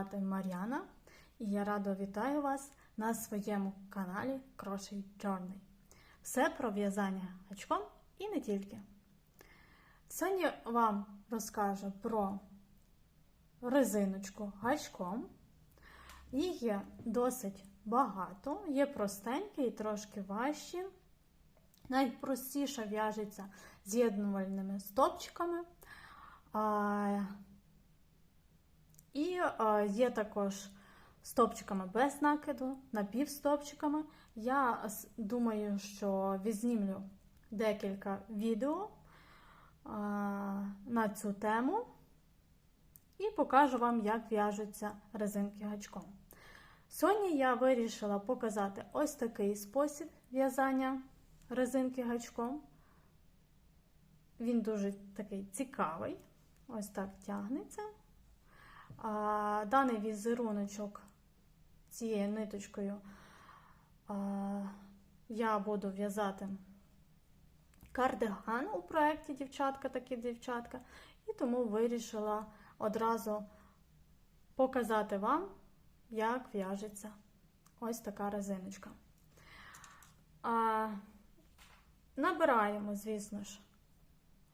звати Мар'яна і я радо вітаю вас на своєму каналі Crochet Journey. Все про в'язання гачком і не тільки. Сьогодні вам розкажу про резиночку гачком. Їх є досить багато, є простенькі і трошки важчі. Найпростіше в'яжеться з'єднувальними стопчиками. І а, є також стопчиками без накиду, напівстопчиками. Я думаю, що відзнімлю декілька відео а, на цю тему і покажу вам, як в'яжуться резинки гачком. Сьогодні я вирішила показати ось такий спосіб в'язання резинки гачком. Він дуже такий цікавий. Ось так тягнеться. А, даний візеруночок цією ниточкою а, я буду в'язати кардиган у проєкті дівчатка, такі дівчатка, і тому вирішила одразу показати вам, як в'яжеться ось така резиночка. А, набираємо, звісно ж,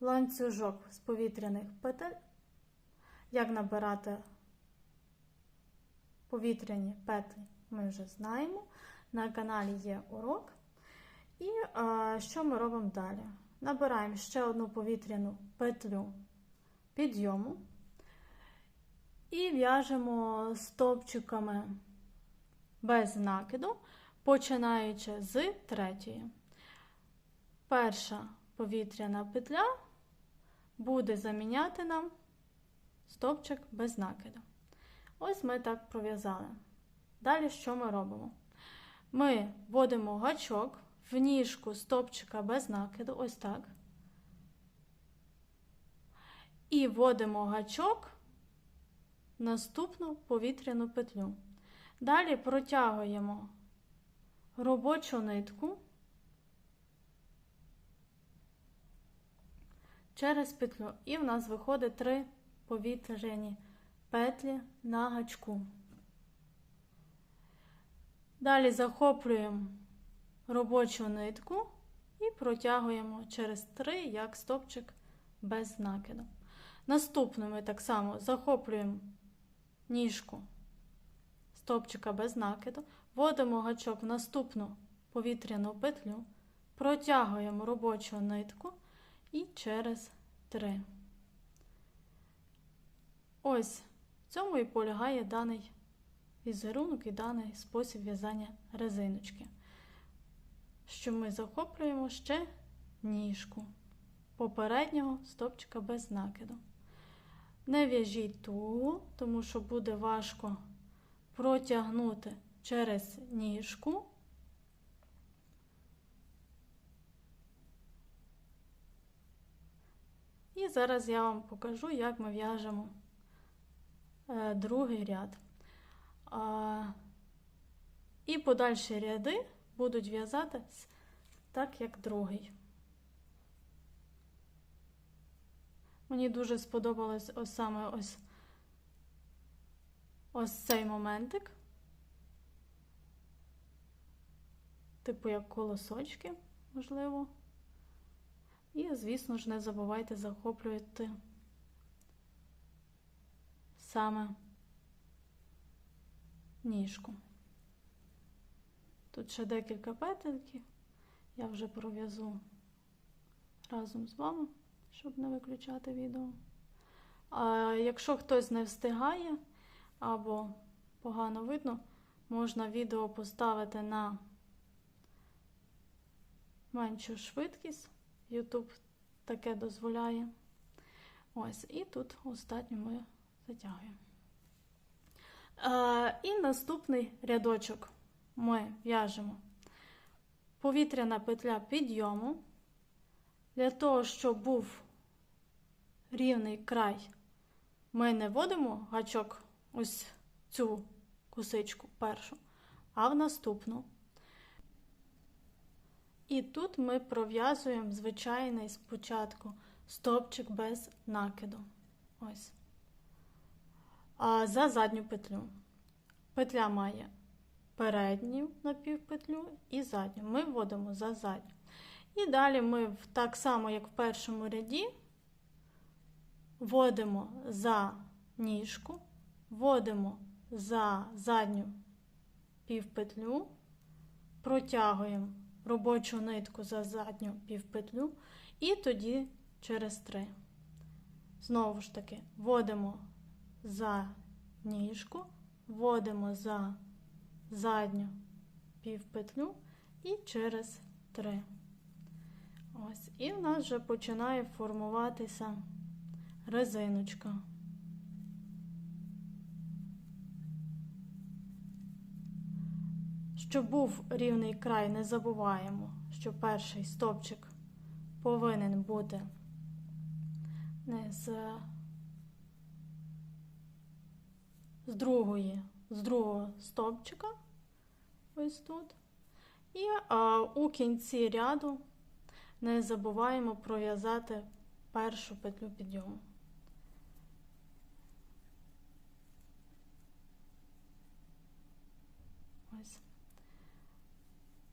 ланцюжок з повітряних петель. Як набирати повітряні петлі, ми вже знаємо. На каналі є урок. І а, що ми робимо далі? Набираємо ще одну повітряну петлю підйому і в'яжемо стовпчиками без накиду, починаючи з третьої. Перша повітряна петля буде заміняти нам стовпчик без накиду. Ось ми так пров'язали. Далі що ми робимо? Ми вводимо гачок в ніжку стовпчика без накиду, ось так. І вводимо гачок в наступну повітряну петлю. Далі протягуємо робочу нитку через петлю. І в нас виходить три повітряні петлі на гачку. Далі захоплюємо робочу нитку і протягуємо через три, як стопчик без накиду. Наступно ми так само захоплюємо ніжку стопчика без накиду, вводимо гачок в наступну повітряну петлю, протягуємо робочу нитку і через три. Ось в цьому і полягає даний візерунок і даний спосіб в'язання резиночки. Що ми захоплюємо ще ніжку попереднього стопчика без накиду. Не в'яжіть тугу, тому що буде важко протягнути через ніжку. І зараз я вам покажу, як ми в'яжемо другий ряд. І подальші ряди будуть в'язати так, як другий. Мені дуже сподобалось ось саме ось, ось цей моментик. Типу як колосочки, можливо. І, звісно ж, не забувайте захоплювати саме ніжку. Тут ще декілька петельків. Я вже пров'язу разом з вами, щоб не виключати відео. А якщо хтось не встигає або погано видно, можна відео поставити на меншу швидкість. YouTube таке дозволяє. Ось, і тут останню ми затягуємо. Е, і наступний рядочок ми в'яжемо повітряна петля підйому. Для того, щоб був рівний край, ми не вводимо гачок ось цю косичку першу, а в наступну. І тут ми пров'язуємо звичайний спочатку стовпчик без накиду. Ось. А, за задню петлю. Петля має передню напівпетлю і задню. Ми вводимо за задню. І далі ми так само, як в першому ряді, вводимо за ніжку, вводимо за задню півпетлю, протягуємо робочу нитку за задню півпетлю і тоді через три. Знову ж таки, вводимо за ніжку, вводимо за задню півпетлю і через три. Ось, і в нас вже починає формуватися резиночка. Щоб був рівний край, не забуваємо, що перший стопчик повинен бути не з, з другої, з другого стовпчика, ось тут. І а, у кінці ряду не забуваємо пров'язати першу петлю підйому. Ось.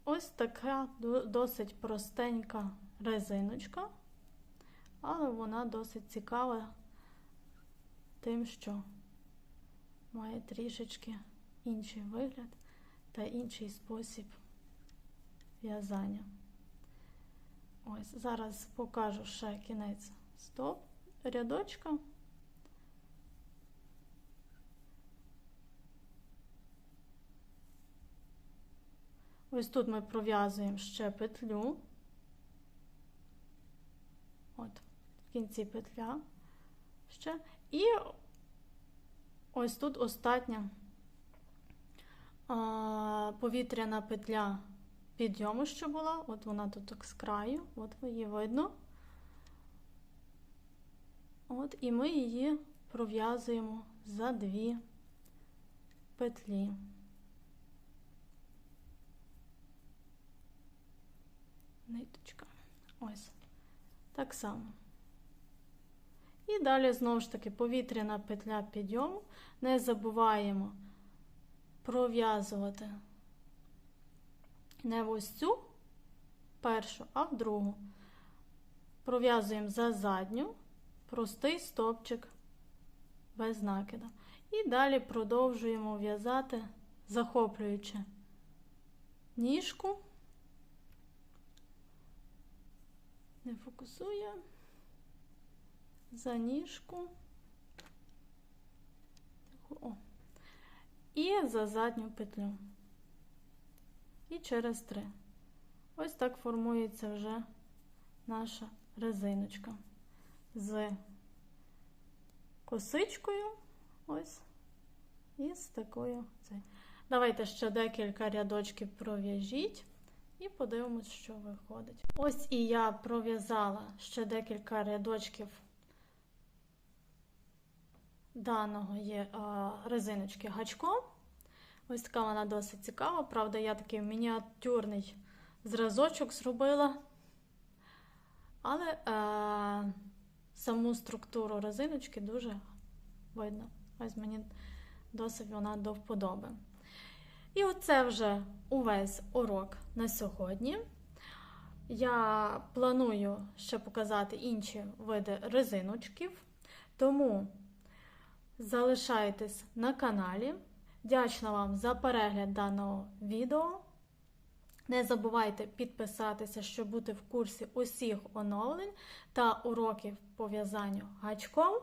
Ось така досить простенька резиночка, але вона досить цікава тим, що має трішечки інший вигляд та інший спосіб в'язання. Ось зараз покажу ще кінець стоп рядочка. Ось тут ми пров'язуємо ще петлю. От, в кінці петля ще. І ось тут остання повітряна петля підйому, що була. От вона тут так з краю, от її видно. От, і ми її пров'язуємо за дві петлі. Ниточка. Ось. Так само. І далі знову ж таки повітряна петля підйому. Не забуваємо пров'язувати не в ось цю першу, а в другу. Пров'язуємо за задню, простий стопчик без накида. І далі продовжуємо в'язати, захоплюючи ніжку. Не фокусує. За ніжку. О. І за задню петлю. І через три. Ось так формується вже наша резиночка з косичкою. Ось. І з такою. Давайте ще декілька рядочків пров'яжіть. І подивимось, що виходить. Ось і я пров'язала ще декілька рядочків даного є резиночки гачком. Ось така вона досить цікава. Правда, я такий мініатюрний зразочок зробила. Але е, саму структуру резиночки дуже видно. Ось мені досить вона до вподоби. І оце вже увесь урок на сьогодні. Я планую ще показати інші види резиночків, тому залишайтесь на каналі. Вдячна вам за перегляд даного відео. Не забувайте підписатися, щоб бути в курсі усіх оновлень та уроків по в'язанню гачком.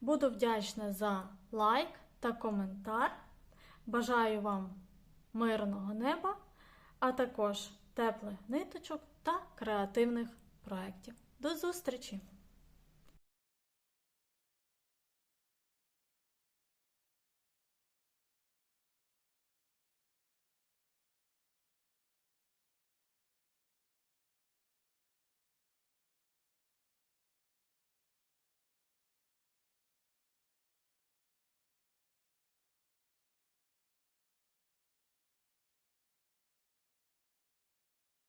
Буду вдячна за лайк та коментар. Бажаю вам мирного неба, а також теплих ниточок та креативних проєктів. До зустрічі!